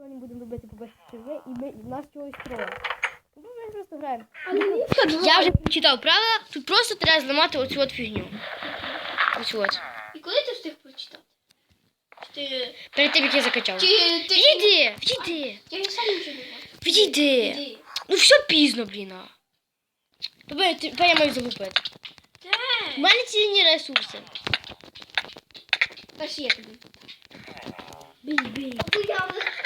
сьогодні будемо робити по безпечове, і ми і в нас чогось троє. Ну, ми просто граємо. Два. Я вже прочитав правила, тут просто треба зламати оцю от фігню. Ось от. І коли ти встиг прочитати? Чи ти... Перед тим, як я закачав. Чи ти... Відійди, відійди, Я і сам нічого не бачу. відійди. Іди. Ну все пізно, блін. а. Тепер тепер я маю залупити. У мене цінні ресурси. Та я тобі. Бій, бій. Я не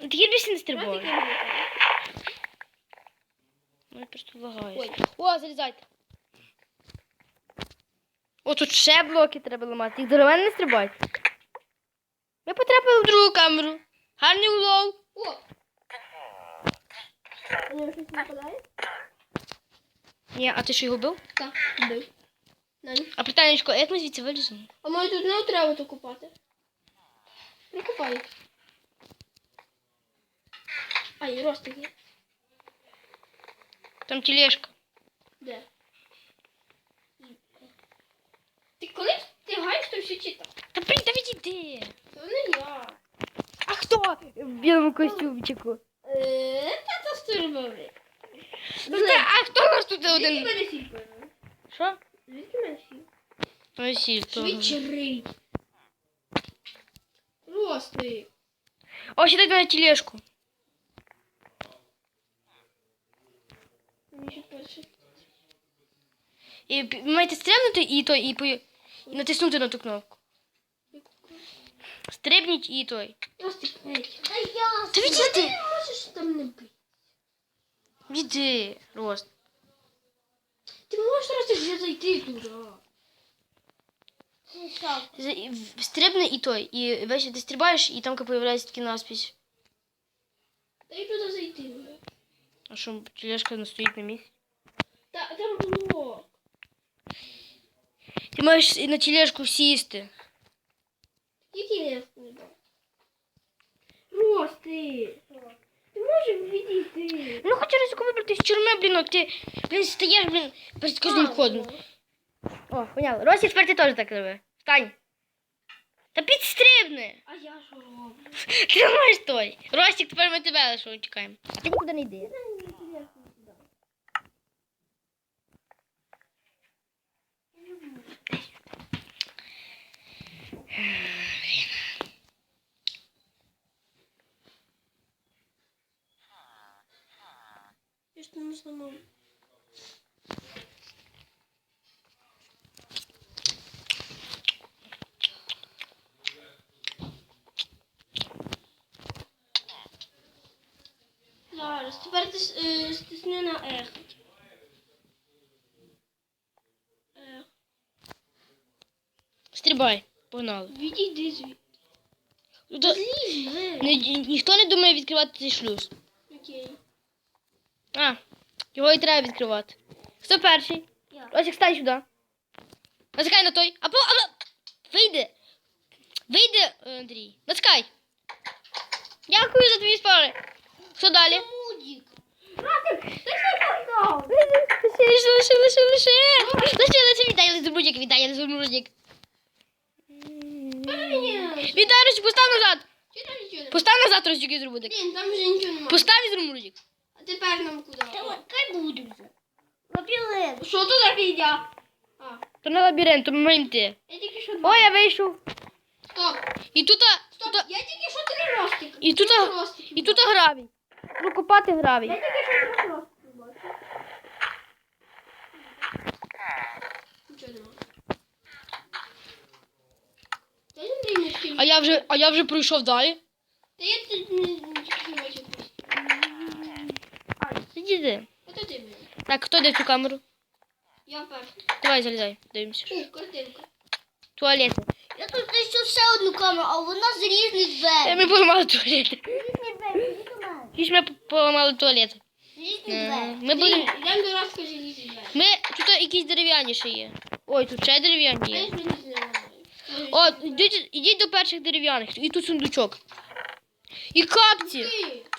Такі більше не стрибаю. таке просто лагає. О, залізайте. О, тут ще блоки треба ламати. Їх до мене не стрибають. Ми потрапили в другу камеру. Гарний улов. О! Щось нападає? Ні, а ти що його бив? Так, бив. А питаннячко, як ми звідси виліземо? А може тут не треба то купати? Не купай. Ай, ростик є. Там тележка. Де? Ти коли ти граєш, то все читав. Та блін, та відійди. Це не я. А хто в білому костюмчику? Е, Та то сторбовий. Ну, та, а хто у нас тут Звідки один? мене сіль появилась? Що? Звідки мене сіль? Ой, сіль, то. Швидчерий. Ростик. О, сідайте на тележку. Мені ще перше. І пі- ви маєте стрибнути і той, і, по... і натиснути на ту кнопку. Стрибніть і той. Ростик, ей. Та я. Та відійди. Ти не можеш там не бити. Віди, Рост. Ти можеш Ростик вже зайти туди. Стрибни і той. І весь ти стрибаєш, і там появляється такий наспіч. Та й туди зайти. А що, тележка не стоїть на місці? Та там було. Ти маєш на тележку сісти. Який я не дав? Рости. Ти можеш відійти. Ну хочу ризику вибрати з тюрми, блін, от ти, блін, стаєш, блін, перед кожним входом. О, поняла. Росі тепер ти теж так роби. Встань. Та підстрибни. А я що роблю? Ти маєш той. Ростик, тепер ми тебе лише чекаємо. Ти нікуди не йди. Я ж не зламав. Зараз, тепер ти е, стисни на ех. Ех. Стрибай. Погнали. Відійди звідти. Ну, то- Ні- ніхто не думає відкривати цей шлюз. Окей. А, його і треба відкривати. Хто перший? Я. Росик, стань сюди. Натискай на той. А по. А, вийди. Вийди, е, Андрій. Натискай. Дякую за твої спори. Що далі? Лише, лише, лише, лише. Лише, лише, віддай, лизрудик, віддай, лизрудик. Віддай, Росик, постав назад. Постав назад, Росик, лизрудик. Блін, там вже нічого немає. Постав лизрудик. А тепер нам куди? Хай буде вже. Лабіринт. Що тут за фігня? То не лабіринт, то маленький. я тільки що. Ой, я вийшов. Стоп, І тут, стоп, я тільки що три ростики. і тут, Три ростики. і тут гравій. Ну, копати гравій. Я тільки що ростики бачу. Нічого я не не. А я вже, а я вже пройшов далі. Та я тут не не бачу. Іди. Ото ти мені. Так, хто йде в цю камеру? Я перший. Давай, залізай, дивимося. О, картинка. Туалети. Я тут знайшов ще одну камеру, а вона з різних Е, дверей. Ми поламали туалети. Різні двері, до ми поламали Е. Ми будемо. Ми тут якісь дерев'яні ще є. Ой, тут ще дерев'яні є. О, ідіть, ідіть до перших дерев'яних. І тут сундучок. І капці.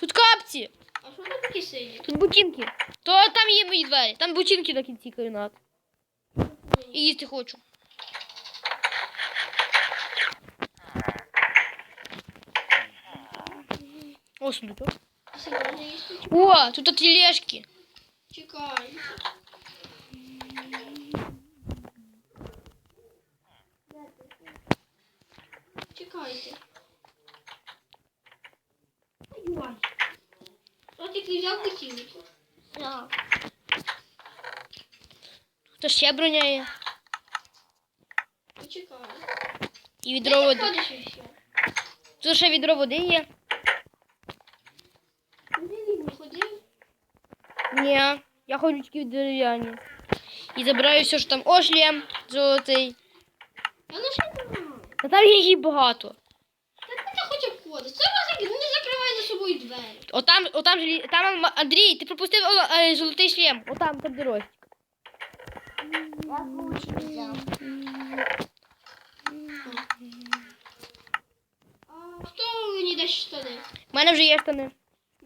Тут капці. А що там таке сині? Тут бутінки. То там є мої двері. Там бутінки на кінці кімнат. І їсти хочу. О, сундучок. Тут? О, тут тележки. Чекай. Чекайте. Ой. Ротик не взяв бутилку. Тут ще броня є. Почекай. І відро води. Тут ще відро води є. Куди він ходив? Ні, я ходжу тільки в дерев'яні. І забираю все, що там. О, шлем золотий. Що знаю? Та там її багато. Так ти хоче входить. Це Ротик не закривай за собою двері. Отам, отам желі... там Андрій, ти пропустив о, е, золотий шлем. Отам, там де Я ключ взяв. А хто мені дасть штани? У мене вже є штани.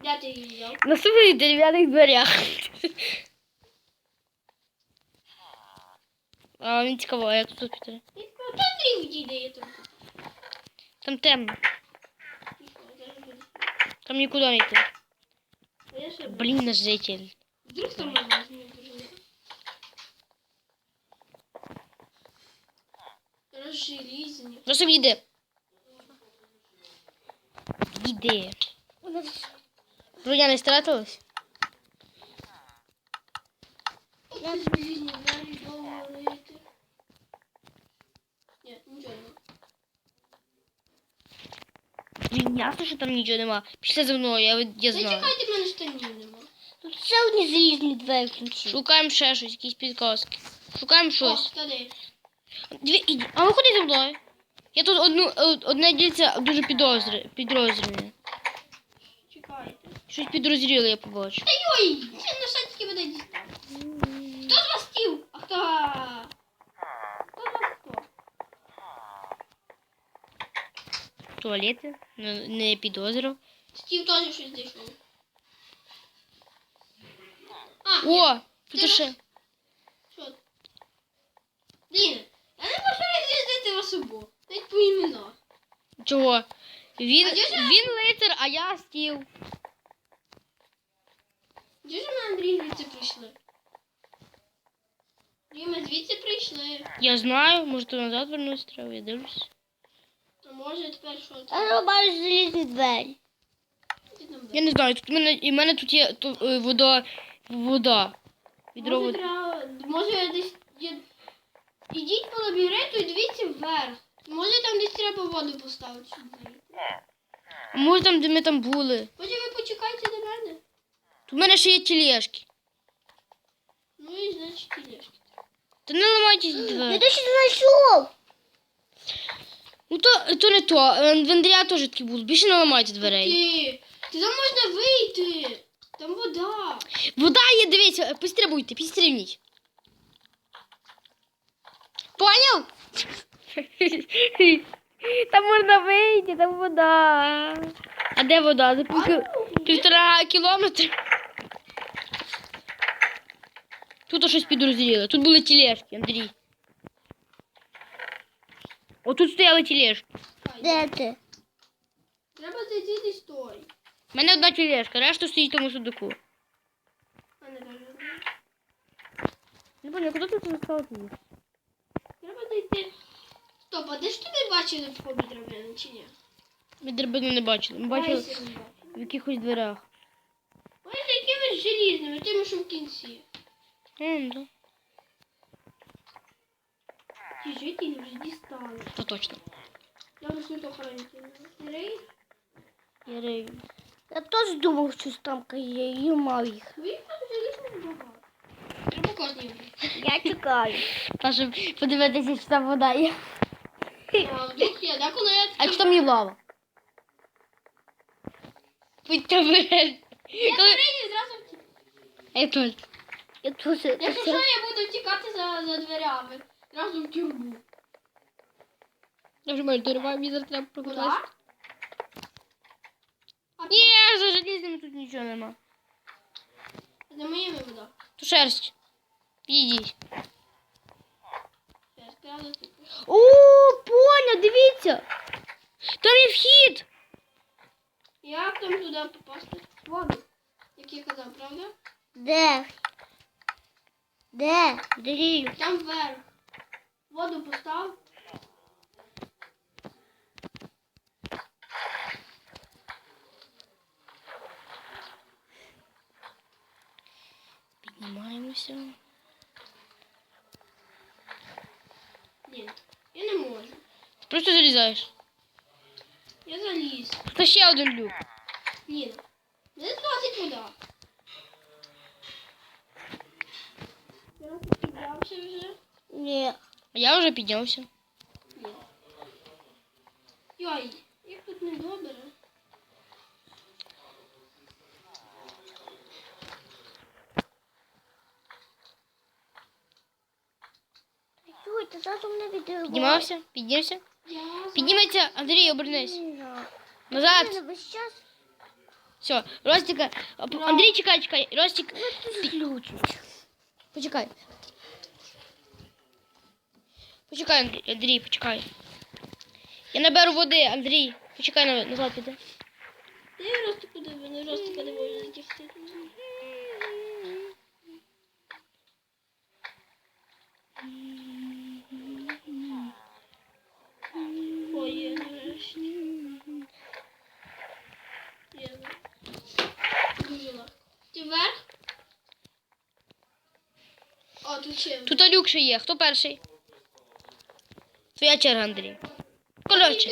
Де ти взяв? На своїх дерев'яних дверях. А, він цікаво, як тут піти? Я Та Андрій відійде, я там. Там темно, там нікуди не йти. А я Блін, наш житель. Вдруг там магаз не дуже. Розжелізні. Просто відійди. Відійди. Броня не стратилась? Блін, ясно, що там нічого нема. Пішли за мною, я, я знаю. чекайте, мене штанів нема. Тут ще одні залізні двері ключі. Шукаємо ще щось, якісь підказки. Шукаємо щось. Дві, іди. А ну ходи за мною. Я тут одну, е, одне дільце дуже підозрює. Щось підозріле я побачу. Та йой, це на шатики мене дістав. Хто з вас стів? А хто? Хто з вас хто? Туалети, не, не підозрював. Стів теж щось знайшов. А. О, тут Ти ще. Що? Блін, я не можу розрізнити вас обох. Навіть по іменах. Чого? Він, А ж- він лицар, а я стіл. Де ж ми Андрій звідси прийшли? Ні, ми звідси прийшли. Я знаю, може то назад вернусь треба, я дивлюсь. А може тепер що Я це? рубаю залізні двері. Ти там Я не знаю, тут в мене, і в мене тут є то, е, вода, вода. Відро Може, води. треба... Може десь... є- Ідіть по лабіринту і дивіться вверх. Може там десь треба воду поставити, щоб вийти. А може там, де ми там були. Може ви почекайте до мене? Тут в мене ще є тележки. Ну і значить тілешки. Та не ламайтесь Я двері. знайшов. Ну то, то не то. Е, В Андрія теж такі були. Більше не ламайте дверей. Ти, ти там можна вийти. Там вода. Вода є, дивіться, підстрибуйте, підстрибніть. Поняв? Там можна вийти, там вода. А де вода? За пів, півтора кілометра. Тут щось підрозділили. Тут були тележки, Андрій. Отут стояли тележки. Де ти? Треба зайти десь той. У мене одна тележка, решта стоїть в тому сундуку. А не понял, куди тут залишилося? Треба зайти. Стоп, а де ж тобі бачили в хобі драбини, чи ні? Ми драбину не бачили. Ми бачили в якихось дверях. За якимись желізними, тими, що в кінці. М, да. Ті жителі вже дістали. То точно. Я вже. Не рей? Я рию. Я теж думав, що там є, і мав їх. Ви їх там багато. Треба кожній вбити. Я чекаю. Та щоб подивитися, чи там вода є. А вдруг я, да, коли я... А якщо там є лава? Будьте вперед. Я Коли... зразу. Я тут. Я тут. Якщо що, я буду втікати за, за дверями. Зразу в тюрму. Нажимаю, мені зараз треба Куди? прокататися. Ні, за желізним тут нічого нема. За моїми вода. То шерсть. Їдіть. О, понял, дивіться. Там є вхід. Як там туди попасти? Воду. Як я казав, правда? Де? Де? Андрію. Там вверх. Воду постав. Піднімаємося. Ні, я не можу. Просто залізаєш. Я заліз. Це ще один люк. Ні. Не досить вода. Раз піднявся вже. Ні. Я вже піднявся. Ні. Йой, як тут недобре. Чуй, ти зараз у мене відео. Піднімався? Піднявся? Я Підніметься, Андрій, обернись. Назад. Весь час Все, Ростика. а, п- Андрій, чекай, чекай. Ростик. включить. Почекай. Почекай, Андрій, почекай. Я наберу води, Андрій. Почекай на- назад піде. Я Ростику дивлю, Ростика не можу затягти. Ой, я нарешті. Я дуже легко. Ти вверх? О, тут ще. Тут люк ще є. Хто перший? Твоя черга, Андрій. Коротше,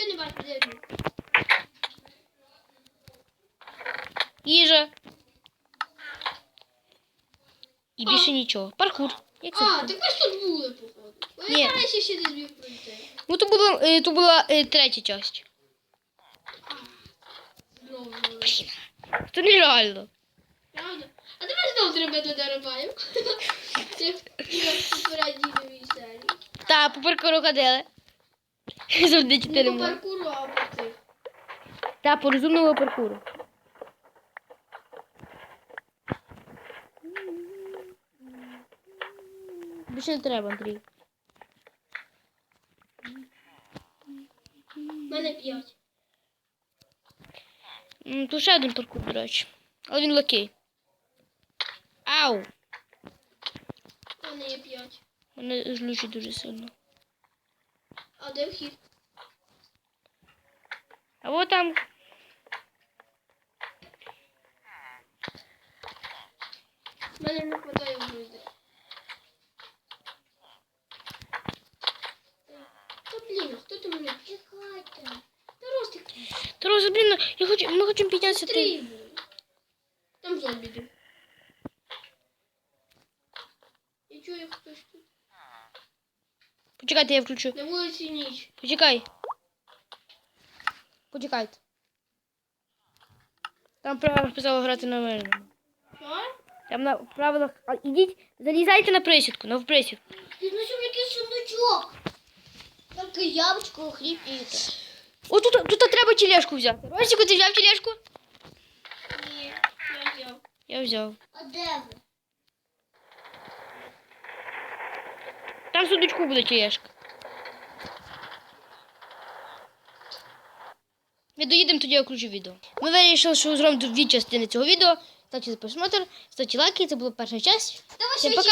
їжа. І більше нічого. Паркур. Як це? А, так ви ж тут були, походу. Ні. Я ще десь біг пройти. Ну то була, е, то була е, третя часть. Знову. Це нереально. Правда? А тепер знов треба до дерибаю. Як як в попередній новій серії. Та, по паркуру ходили. Завжди чотири по мови. паркуру, а по тих. Та, по розумному паркуру. Більше не треба, Андрій. У мене п'ять. М, Тут ще один паркур, до речі. Але він лакей. Ау! У мене є п'ять. Мене злючить дуже сильно. А де вхід? А от там. У мене не хватає грузди. Та блін, хто ти мене? Чекайте. Та Ростик, Тарас, блін, я хочу, ми хочемо піднятися ти. стрій. Там зомбі йде. Я чую, як хтось тут. Почекайте, я включу. На вулиці ніч. Почекай. Почекайте. Там правилах писало грати на мирному. Що? Там на правилах. А, ідіть, залізайте на присідку, на присідку. Ти знайшов якийсь сундучок. Тільки яблучко, хліб і те. О, тут, тут треба тележку взяти. Ростику, ти взяв тележку? Ні, я взяв. Я взяв. А де ви? Там в сундучку буде тележка. Ми доїдемо, тоді я включу відео. Ми вирішили, що зробимо дві частини цього відео. Ставте за просмотр, ставте лайки, це була перша частина. Давай Всім пока.